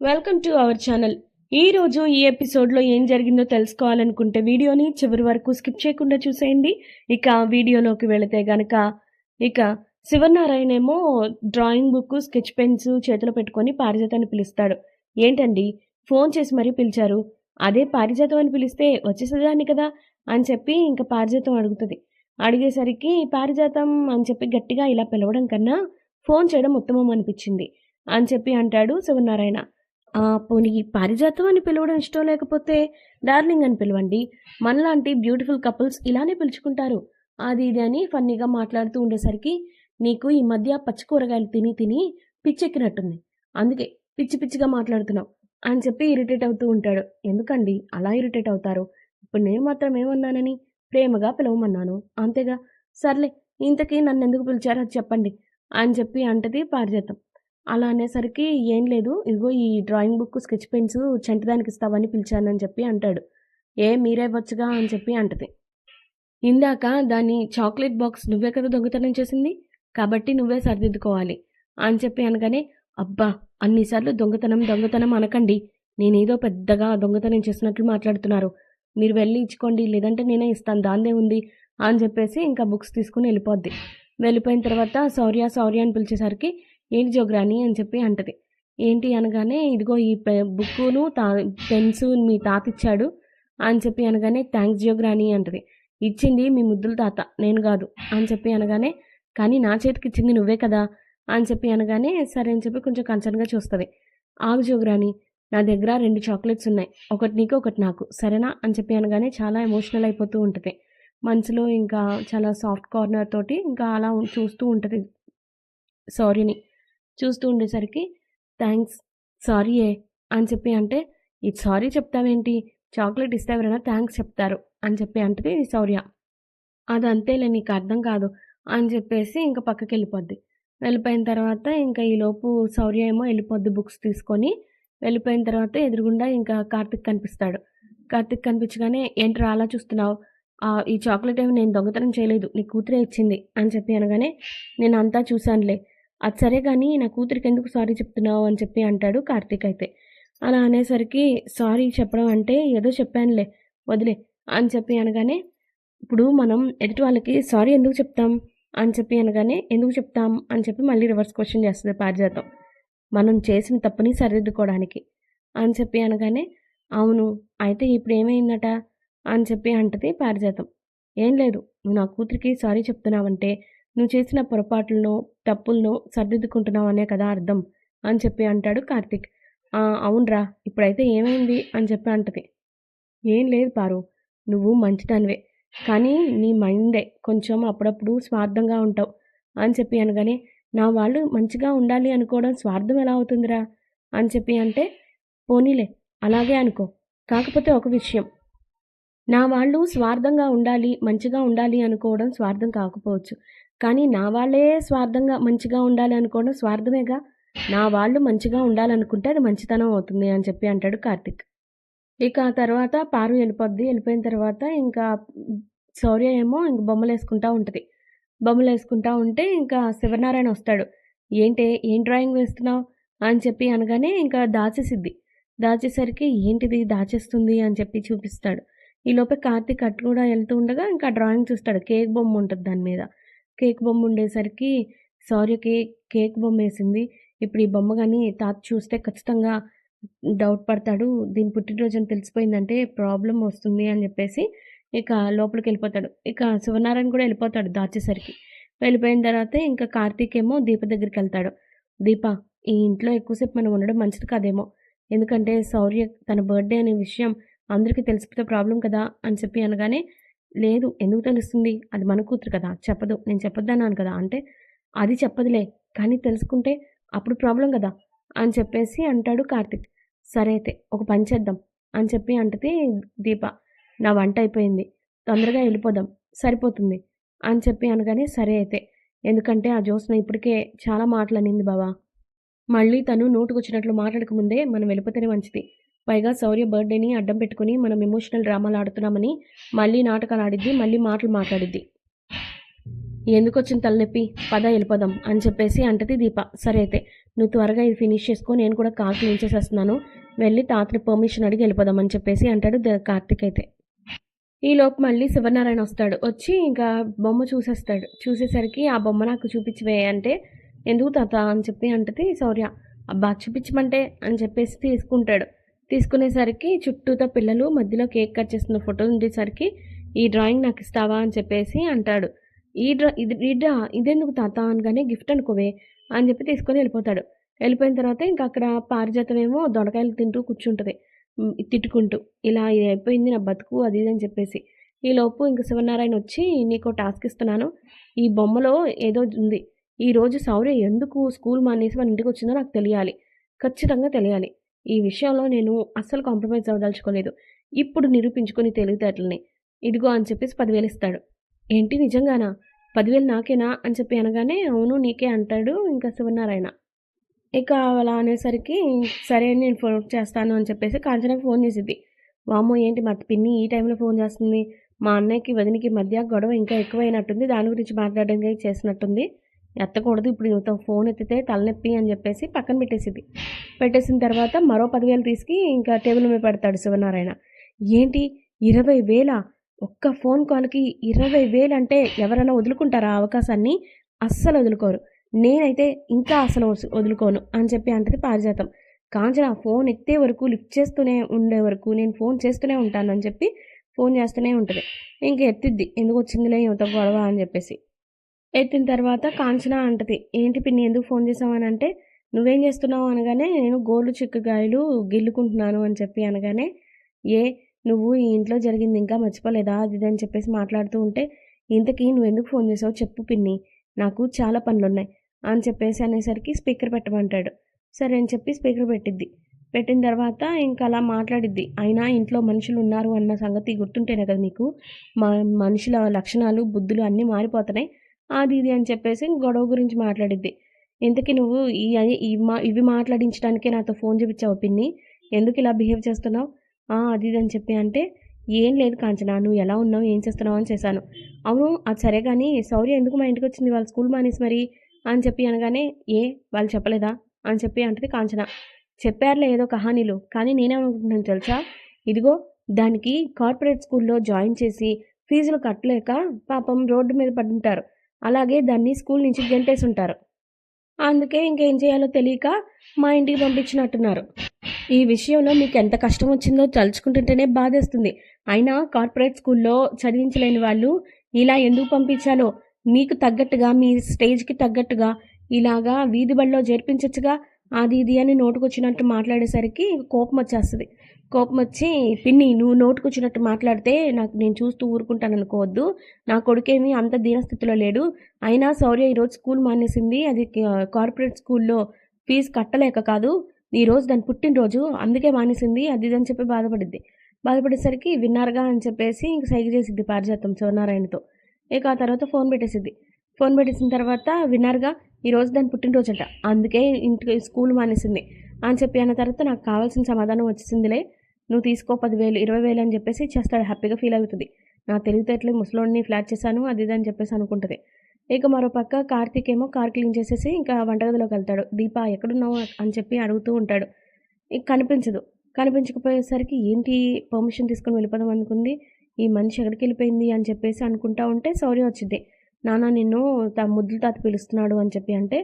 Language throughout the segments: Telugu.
వెల్కమ్ టు అవర్ ఛానల్ ఈ రోజు ఈ ఎపిసోడ్లో ఏం జరిగిందో తెలుసుకోవాలనుకుంటే వీడియోని చివరి వరకు స్కిప్ చేయకుండా చూసేయండి. ఇక వీడియోలోకి వెళితే గనక ఇక శివనారాయణ ఏమో డ్రాయింగ్ బుక్ స్కెచ్ పెన్స్ చేతిలో పెట్టుకొని పారిజాతాన్ని పిలుస్తాడు. ఏంటండి? ఫోన్ చేసి మరీ పిలిచారు. అదే పారిజాతం అని పిలిస్తే వచ్చేసేదాన్ని కదా? అని చెప్పి ఇంకా పారిజాతం అడుగుతుంది. అడిగేసరికి పారిజాతం అని చెప్పి గట్టిగా ఇలా పిలవడం కన్నా ఫోన్ చేయడం ఉత్తమం అనిపించింది. అని చెప్పి అంటాడు శివనారాయణ. పోనీ పారిజాతం అని పిలవడం ఇష్టం లేకపోతే డార్లింగ్ అని పిలవండి. మనలాంటి బ్యూటిఫుల్ కపుల్స్ ఇలానే పిలుచుకుంటారు. అది ఇది అని ఫన్నీగా మాట్లాడుతూ ఉండేసరికి నీకు ఈ మధ్య పచ్చి కూరగాయలు తిని తిని పిచ్చెక్కినట్టుంది. అందుకే పిచ్చి పిచ్చిగా మాట్లాడుతున్నావు. అని చెప్పి ఇరిటేట్ అవుతూ ఉంటాడు. ఎందుకండి అలా ఇరిటేట్ అవుతారు? ఇప్పుడు నేను మాత్రం ఏమన్నానని ప్రేమగా పిలవమన్నాను. అంతేగా? సర్లే ఇంతకీ నన్ను ఎందుకు పిలిచారో అది చెప్పండి అని చెప్పి అంటది పారిజాతం. అలా అనేసరికి ఏం లేదు ఇదిగో ఈ డ్రాయింగ్ బుక్ స్కెచ్ పెన్స్ చంటిదానికి ఇస్తావని పిలిచానని చెప్పి అంటాడు. ఏ మీరే వచ్చుగా అని చెప్పి అంటది. ఇందాక దాని చాక్లెట్ బాక్స్ నువ్వే కదా దొంగతనం చేసింది? కాబట్టి నువ్వే సరిదిద్దుకోవాలి అని చెప్పి అనగానే అబ్బా అన్నిసార్లు దొంగతనం దొంగతనం అనకండి. నేనేదో పెద్దగా దొంగతనం చేసినట్లు మాట్లాడుతున్నారు. మీరు వెళ్ళి ఇచ్చుకోండి లేదంటే నేనే ఇస్తాను దాందే ఉంది అని చెప్పేసి ఇంకా బుక్స్ తీసుకుని వెళ్ళిపోద్ది. వెళ్ళిపోయిన తర్వాత సౌర్య సౌర్య అని పిలిచేసరికి ఏంటి జోగ్రాని అని చెప్పి అంటది. ఏంటి అనగానే ఇదిగో ఈ పె బుక్కును తా పెన్స్ మీ తాత ఇచ్చాడు అని చెప్పి అనగానే థ్యాంక్స్ జోగ్రాని అంటది. ఇచ్చింది మీ ముద్దుల తాత నేను కాదు అని చెప్పి అనగానే కానీ నా చేతికి ఇచ్చింది నువ్వే కదా అని చెప్పి అనగానే సరే అని చెప్పి కొంచెం కన్సర్న్గా చూస్తుంది. ఆగు జోగ్రాని నా దగ్గర రెండు చాక్లెట్స్ ఉన్నాయి. ఒకటి నీకు ఒకటి నాకు. సరేనా? అని చెప్పి అనగానే చాలా ఎమోషనల్ అయిపోతూ ఉంటుంది. మనసులో ఇంకా చాలా సాఫ్ట్ కార్నర్ తోటి ఇంకా అలా చూస్తూ ఉంటుంది సారీని. చూస్తూ ఉండేసరికి థ్యాంక్స్ సారీ ఏ అని చెప్పి అంటే ఇది సారీ చెప్తావేంటి? చాక్లెట్ ఇస్తే ఎవరైనా థ్యాంక్స్ చెప్తారు అని చెప్పి అంటే శౌర్య అది అంతేలే నీకు అర్థం కాదు అని చెప్పేసి ఇంకా పక్కకి వెళ్ళిపోద్ది వెళ్ళిపోయిన తర్వాత ఇంకా ఈలోపు శౌర్య ఏమో వెళ్ళిపోద్ది బుక్స్ తీసుకొని. వెళ్ళిపోయిన తర్వాత ఎదురుగుండా ఇంకా కార్తిక్ కనిపిస్తాడు. కార్తిక్ కనిపించగానే ఏంట్రా అలా చూస్తున్నావు? "ఆ, ఈ చాక్లెట్ ఏమి నేను దొంగతనం చేయలేదు. నీ కూతురే ఇచ్చింది అని చెప్పి అనగానే నేను అంతా చూశానులే. అది సరే కానీ నా కూతురికి ఎందుకు సారీ చెప్తున్నావు? అని చెప్పి అంటాడు కార్తీక్ అయితే. అలా అనేసరికి సారీ చెప్పడం అంటే ఏదో చెప్పానులే వదిలే అని చెప్పి అనగానే ఇప్పుడు మనం ఎదుటి వాళ్ళకి సారీ ఎందుకు చెప్తాం? అని చెప్పి అనగానే ఎందుకు చెప్తాం? అని చెప్పి మళ్ళీ రివర్స్ క్వశ్చన్ చేస్తుంది పారిజాతం. మనం చేసిన తప్పుని సరిదిద్దుకోవడానికి అని చెప్పి అనగానే అవును అయితే ఇప్పుడు ఏమైందట? అని చెప్పి అంటది పారిజాతం. ఏం లేదు నువ్వు నా కూతురికి సారీ చెప్తున్నావంటే నువ్వు చేసిన పొరపాట్లను తప్పులను సర్దిద్దుకుంటున్నావు అనే కదా అర్థం అని చెప్పి అంటాడు కార్తిక్. "ఆ, అవునరా ఇప్పుడైతే ఏమైంది అని చెప్పి అంటది. ఏం లేదు పారు నువ్వు మంచిదానివే కానీ నీ మైండే కొంచెం అప్పుడప్పుడు స్వార్థంగా ఉంటావు అని చెప్పి అనగానే నా వాళ్ళు మంచిగా ఉండాలి అనుకోవడం స్వార్థం ఎలా అవుతుందిరా అని చెప్పి అంటే పోనీలే అలాగే అనుకో కాకపోతే ఒక విషయం. నా వాళ్ళు స్వార్థంగా ఉండాలి మంచిగా ఉండాలి అనుకోవడం స్వార్థం కాకపోవచ్చు కానీ నా వాళ్ళే స్వార్థంగా మంచిగా ఉండాలి అనుకోవడం స్వార్థమేగా. నా వాళ్ళు మంచిగా ఉండాలనుకుంటే అది మంచితనం అవుతుంది అని చెప్పి అంటాడు కార్తిక్. ఇక ఆ తర్వాత పారు వెళ్ళిపోద్ది. వెళ్ళిపోయిన తర్వాత ఇంకా శౌర్య ఏమో ఇంక బొమ్మలు వేసుకుంటా ఉంటుంది. బొమ్మలు వేసుకుంటా ఉంటే ఇంకా శివనారాయణ వస్తాడు. ఏంటి ఏం డ్రాయింగ్ వేస్తున్నావు? అని చెప్పి అనగానే ఇంకా దాచేసిద్ది. దాచేసరికి ఏంటిది దాచేస్తుంది అని చెప్పి చూపిస్తాడు. ఈలోపే కార్తీక్ అటు కూడా వెళ్తూ ఉండగా ఇంకా డ్రాయింగ్ చూస్తాడు. కేక్ బొమ్మ ఉంటుంది దాని మీద. కేక్ బొమ్మ ఉండేసరికి సౌర్యకి కేక్ బొమ్మ వేసింది ఇప్పుడు ఈ బొమ్మ కానీ తాత చూస్తే ఖచ్చితంగా డౌట్ పడతాడు. దీని పుట్టినరోజు అని తెలిసిపోయిందంటే ప్రాబ్లం వస్తుంది అని చెప్పేసి ఇక లోపలికి వెళ్ళిపోతాడు. ఇక శివనారాయణ కూడా వెళ్ళిపోతాడు దాచేసరికి. వెళ్ళిపోయిన తర్వాత ఇంకా కార్తీక్ ఏమో దీప దగ్గరికి వెళ్తాడు. దీప ఈ ఇంట్లో ఎక్కువసేపు మనం ఉండడం మంచిది కాదేమో. ఎందుకంటే శౌర్య తన బర్త్డే అనే విషయం అందరికీ తెలిసిపోతే ప్రాబ్లం కదా అని చెప్పి అనగానే లేదు ఎందుకు తెలుస్తుంది? అది మన కూతురు కదా చెప్పదు నేను చెప్పొద్దన్నాను కదా అంటే అది చెప్పదులే కానీ తెలుసుకుంటే అప్పుడు ప్రాబ్లం కదా అని చెప్పేసి అంటాడు కార్తిక్. సరే అయితే ఒక పని చేద్దాం అని చెప్పి అంటది దీప. నా వంట అయిపోయింది తొందరగా వెళ్ళిపోదాం సరిపోతుంది అని చెప్పి అనగానే సరే అయితే ఎందుకంటే ఆ జ్యోత్స్న ఇప్పటికే చాలా మాటలు అనింది బావా. మళ్ళీ తను నోటుకొచ్చినట్లు మాట్లాడకముందే మనం వెళ్ళిపోతేనే మంచిది పైగా శౌర్య బర్త్డేని అడ్డం పెట్టుకుని మనం ఎమోషనల్ డ్రామాలు ఆడుతున్నామని మళ్ళీ నాటకాలు ఆడిద్ది మళ్ళీ మాటలు మాట్లాడిద్ది. ఎందుకు వచ్చిన తలనొప్పి? పద వెళ్ళిపోదాం అని చెప్పేసి అంటది దీప. సరే అయితే నువ్వు త్వరగా ఇది ఫినిష్ చేసుకో నేను కూడా కార్ క్లీన్ చేసేస్తున్నాను వెళ్ళి తాతని పర్మిషన్ అడిగి వెళ్ళిపోదాం అని చెప్పేసి అంటాడు ద- కార్తిక్ అయితే. ఈలోపు మళ్ళీ శివనారాయణ వస్తాడు. వచ్చి ఇంకా బొమ్మ చూసేస్తాడు. చూసేసరికి ఆ బొమ్మ నాకు చూపించవే అంటే ఎందుకు తాత? అని చెప్పి అంటది శౌర్య. అబ్బా చూపించమంటే? అని చెప్పేసి తీసుకుంటాడు. తీసుకునేసరికి చుట్టూతో పిల్లలు మధ్యలో కేక్ కట్ చేస్తున్న ఫోటో ఉండేసరికి ఈ డ్రాయింగ్ నాకు ఇస్తావా? అని చెప్పేసి అంటాడు. ఈ డ్రా ఇది ఈ డ్రా ఇదెందుకు తాత అనగానే గిఫ్ట్ అనుకోవే అని చెప్పి తీసుకొని వెళ్ళిపోతాడు. వెళ్ళిపోయిన తర్వాత ఇంకా అక్కడ పారిజాతమేమో దొండకాయలు తింటూ కూర్చుంటుంది. తిట్టుకుంటూ ఇలా ఇది అయిపోయింది నా బతుకు అది ఇది అని చెప్పేసి. ఈ లోపు శివనారాయణ వచ్చి నీకు టాస్క్ ఇస్తున్నాను. ఈ బొమ్మలో ఏదో ఉంది. ఈ రోజు ఎందుకు స్కూల్ మానేసి మన ఇంటికి వచ్చిందో నాకు తెలియాలి. ఖచ్చితంగా తెలియాలి. ఈ విషయంలో నేను అస్సలు కాంప్రమైజ్ అవ్వదలుచుకోలేదు. ఇప్పుడు నిరూపించుకొని తెలివితేటలని. ఇదిగో అని చెప్పేసి పదివేలు ఇస్తాడు. ఏంటి నిజంగానా? పదివేలు నాకేనా అని చెప్పి అనగానే అవును నీకే అంటాడు ఇంకా శివనారాయణ. ఇక అలా అనేసరికి సరే నేను ఫోన్ చేస్తాను అని చెప్పేసి కాంచనకి ఫోన్ చేసిద్ది. వామ్మో ఏంటి మా పిన్ని ఈ టైంలో ఫోన్ చేస్తుంది? మా అన్నయ్యకి వదినికి మధ్య గొడవ ఇంకా ఎక్కువైనట్టుంది. దాని గురించి మాట్లాడడానికి చేసినట్టుంది. ఎత్తకూడదు. ఇప్పుడు నువ్వు ఫోన్ ఎత్తితే తలనొప్పి అని చెప్పేసి పక్కన పెట్టేసింది. పెట్టేసిన తర్వాత మరో పదివేలు తీసుకు ఇంకా టేబుల్ మీద పెడతాడు శివనారాయణ. ఏంటి? ఇరవై వేల? ఒక్క ఫోన్ కాల్కి ఇరవై వేలు అంటే ఎవరైనా వదులుకుంటారా ఆ అవకాశాన్ని? అస్సలు వదులుకోరు. నేనైతే ఇంకా అసలు వదులుకోను అని చెప్పి అంటది పారిజాతం. కాంచన ఫోన్ ఎత్తే వరకు లిఫ్ట్ చేస్తూనే ఉండే వరకు నేను ఫోన్ చేస్తూనే ఉంటాను అని చెప్పి ఫోన్ చేస్తూనే ఉంటుంది. ఇంక ఎత్తిద్ది. ఎందుకు వచ్చిందిలే యువత గొడవ అని చెప్పేసి. ఎత్తిన తర్వాత కాంచన అంటది ఏంటి పిన్ని ఎందుకు ఫోన్ చేసావని అంటే నువ్వేం చేస్తున్నావు అనగానే నేను గోలు చిక్కుగాయలు గిల్లుకుంటున్నాను అని చెప్పి అనగానే ఏ నువ్వు ఈ ఇంట్లో జరిగింది ఇంకా మర్చిపోలేదా? అది ఇది అని చెప్పేసి మాట్లాడుతూ ఉంటే ఇంతకీ నువ్వు ఎందుకు ఫోన్ చేసావు? చెప్పు పిన్ని నాకు చాలా పనులు ఉన్నాయి అని చెప్పేసి అనేసరికి స్పీకర్ పెట్టమంటాడు. సరే అని చెప్పి స్పీకర్ పెట్టిద్ది. పెట్టిన తర్వాత ఇంకా అలా మాట్లాడిద్ది. అయినా ఇంట్లో మనుషులు ఉన్నారు అన్న సంగతి గుర్తుంటేనే కదా నీకు? మా మనుషుల లక్షణాలు బుద్ధులు అన్నీ మారిపోతున్నాయి. అది ఇది అని చెప్పేసి గొడవ గురించి మాట్లాడిద్ది. ఇంతకీ నువ్వు ఈ మా ఇవి మాట్లాడించడానికే నాతో ఫోన్ చూపించావు పిన్ని? ఎందుకు ఇలా బిహేవ్ చేస్తున్నావు? "ఆ, అది ఇది అని చెప్పి అంటే ఏం లేదు కాంచన నువ్వు ఎలా ఉన్నావు ఏం చేస్తున్నావు అని చేశాను. అవును అది సరే కానీ శౌర్య ఎందుకు మా ఇంటికి వచ్చింది? వాళ్ళ స్కూల్ మానేసి మరి? అని చెప్పి అనగానే ఏ వాళ్ళు చెప్పలేదా? అని చెప్పి అంటది కాంచన. చెప్పారులే ఏదో కహానీలు కానీ నేనేమనుకుంటున్నాను తెలుసా? ఇదిగో దానికి కార్పొరేట్ స్కూల్లో జాయిన్ చేసి ఫీజులు కట్టలేక పాపం రోడ్డు మీద పడుంటారు. అలాగే దాన్ని స్కూల్ నుంచి గెంటేసుంటారు. అందుకే ఇంకేం చేయాలో తెలియక మా ఇంటికి పంపించినట్టున్నారు. ఈ విషయంలో మీకు ఎంత కష్టం వచ్చిందో తలుచుకుంటుంటేనే బాధేస్తుంది. అయినా కార్పొరేట్ స్కూల్లో చదివించలేని వాళ్ళు ఇలా ఎందుకు పంపించాలో? మీకు తగ్గట్టుగా మీ స్టేజ్కి తగ్గట్టుగా ఇలాగా వీధి బడిలో చేర్పించచ్చుగా అది ఇది అని నోటుకొచ్చినట్టు మాట్లాడేసరికి కోపం వచ్చేస్తుంది కోపం వచ్చి పిన్ని నువ్వు నోటుకొచ్చినట్టు మాట్లాడితే నాకు నేను చూస్తూ ఊరుకుంటాను అనుకోవద్దు నా కొడుకేమీ అంత దీనస్థితిలో లేడు. అయినా శౌర్య ఈరోజు స్కూల్ మానేసింది. అది కార్పొరేట్ స్కూల్లో ఫీజు కట్టలేక కాదు. ఈరోజు దాని పుట్టినరోజు. అందుకే మానేసింది. అది ఇది అని చెప్పి బాధపడిద్ది. బాధపడేసరికి విన్నారుగా అని చెప్పేసి ఇంక సైగ చేసిద్ది పారిజాతం శివనారాయణతో ఇక ఆ తర్వాత ఫోన్ పెట్టేసిద్ది. ఫోన్ పెట్టేసిన తర్వాత విన్నారుగా ఈరోజు దాని పుట్టినరోజు అంట అందుకే ఇంటికి స్కూల్ మానేసింది. అని చెప్పి అన్న తర్వాత నాకు కావాల్సిన సమాధానం వచ్చేసిందిలే. నువ్వు తీసుకో పదివేలు ఇరవై వేలు అని చెప్పేసి చేస్తాడు. హ్యాపీగా ఫీల్ అవుతుంది. నా తెలివితేటలు ముసలోడిని ఫ్లాట్ చేశాను అది ఇది అని చెప్పేసి అనుకుంటుంది. ఇక మరో పక్క కార్తీక్ ఏమో కార్ క్లీన్ చేసేసి ఇంకా వంటగదిలోకి వెళ్తాడు. దీపా ఎక్కడున్నావు? అని చెప్పి అడుగుతూ ఉంటాడు. ఇక కనిపించదు. కనిపించకపోయేసరికి ఏంటి పర్మిషన్ తీసుకొని వెళ్ళిపోదాం అనుకుంది? ఈ మనిషి ఎక్కడికి వెళ్ళిపోయింది? అని చెప్పేసి అనుకుంటా ఉంటే సౌర్యం వచ్చింది. నాన్న నిన్ను తా ముద్దులు తాత పిలుస్తున్నాడు అని చెప్పి అంటే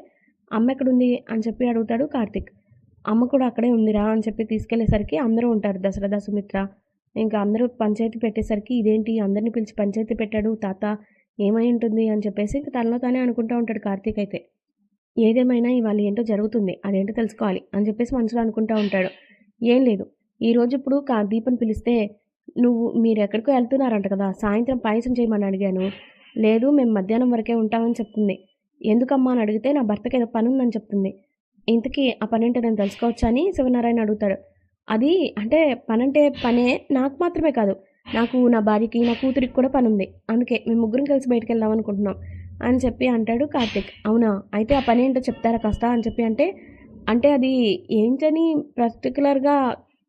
అమ్మ ఎక్కడుంది? అని చెప్పి అడుగుతాడు కార్తీక్. అమ్మ కూడా అక్కడే ఉందిరా అని చెప్పి తీసుకెళ్ళేసరికి అందరూ ఉంటారు. దశరథ సుమిత్ర. ఇంకా అందరూ పంచాయతీ పెట్టేసరికి ఇదేంటి? అందరిని పిలిచి పంచాయతీ పెట్టాడు. తాత ఏమై ఉంటుంది? అని చెప్పేసి ఇంకా తనలో తానే అనుకుంటూ ఉంటాడు కార్తీక్ అయితే. ఏదేమైనా ఇవాళ ఏంటో జరుగుతుంది. అదేంటో తెలుసుకోవాలి అని చెప్పేసి మనసులో అనుకుంటూ ఉంటాడు. ఏం లేదు. ఈరోజు ఇప్పుడు కా దీపని పిలిస్తే నువ్వు మీరు ఎక్కడికో వెళ్తున్నారంట కదా. సాయంత్రం పాయసం చేయమని అడిగాను. లేదు మేము మధ్యాహ్నం వరకే ఉంటామని చెప్తుంది. ఎందుకమ్మా అని అడిగితే నా భర్తకి ఏదో పని ఉందని చెప్తుంది. ఇంతకీ ఆ పని ఏంటో నేను తెలుసుకోవచ్చా అని శివనారాయణ అడుగుతాడు. అది అంటే పని అంటే పనే నాకు మాత్రమే కాదు. నాకు నా భార్యకి నా కూతురికి కూడా పని ఉంది అందుకే మేము ముగ్గురం కలిసి బయటకు వెళ్దాం అనుకుంటున్నాం అని చెప్పి అంటాడు కార్తిక్. అవునా? అయితే ఆ పని ఏంటో చెప్తారా కాస్త అని చెప్పి అంటే అంటే అది ఏంటని పర్టికులర్గా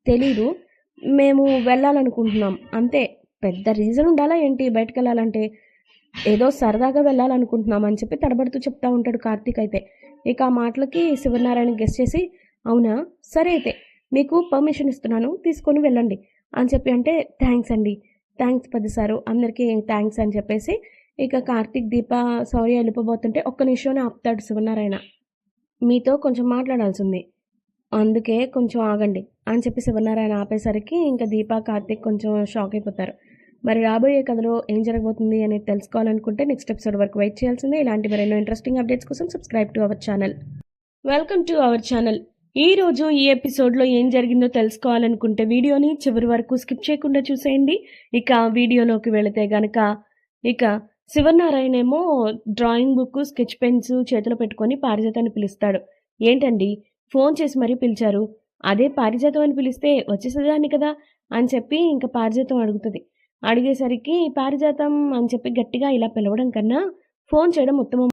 తెలీదు. మేము వెళ్ళాలనుకుంటున్నాం. అంతే. పెద్ద రీజన్ ఉండాలా ఏంటి బయటకు వెళ్ళాలంటే ఏదో సరదాగా వెళ్ళాలనుకుంటున్నాం అని చెప్పి తడబడుతూ చెప్తా ఉంటాడు కార్తీక్ అయితే. ఇక ఆ మాటలకి శివనారాయణ గెస్ట్ చేసి అవునా? సరే అయితే మీకు పర్మిషన్ ఇస్తున్నాను తీసుకొని వెళ్ళండి. అని చెప్పి అంటే థ్యాంక్స్ అండి. థ్యాంక్స్ పది సారు. అందరికీ థ్యాంక్స్ అని చెప్పేసి ఇక కార్తీక్ దీప సౌర్య వెళ్ళిపోబోతుంటే ఒక్క నిమిషంలో ఆపుతాడు శివనారాయణ. మీతో కొంచెం మాట్లాడాల్సి ఉంది అందుకే కొంచెం ఆగండి. అని చెప్పి శివనారాయణ ఆపేసరికి ఇంకా దీప కార్తీక్ కొంచెం షాక్ అయిపోతారు. మరి రాబోయే కథలో ఏం జరగబోతుంది అనేది తెలుసుకోవాలనుకుంటే నెక్స్ట్ ఎపిసోడ్ వరకు వెయిట్ చేయాల్సిందే. ఇలాంటి మరెన్నో ఇంట్రెస్టింగ్ అప్డేట్స్ కోసం subscribe to our channel welcome to our channel ఈ రోజు ఈ ఎపిసోడ్లో ఏం జరిగిందో తెలుసుకోవాలనుకుంటే వీడియోని చివరి వరకు స్కిప్ చేయకుండా చూసేయండి. ఇక వీడియోలోకి వెళితే గనక ఇక శివనారాయణ ఏమో డ్రాయింగ్ బుక్ స్కెచ్ పెన్స్ చేతిలో పెట్టుకొని పారిజాతాన్ని పిలుస్తాడు. ఏంటండి? ఫోన్ చేసి మరీ పిలిచారు. అదే పారిజాతం అని పిలిస్తే వచ్చేసేదాన్ని కదా? అని చెప్పి ఇంకా పారిజాతం అడుగుతుంది. అడిగేసరికి పారిజాతం అని చెప్పి గట్టిగా ఇలా పిలవడం కన్నా ఫోన్ చేయడం ఉత్తమం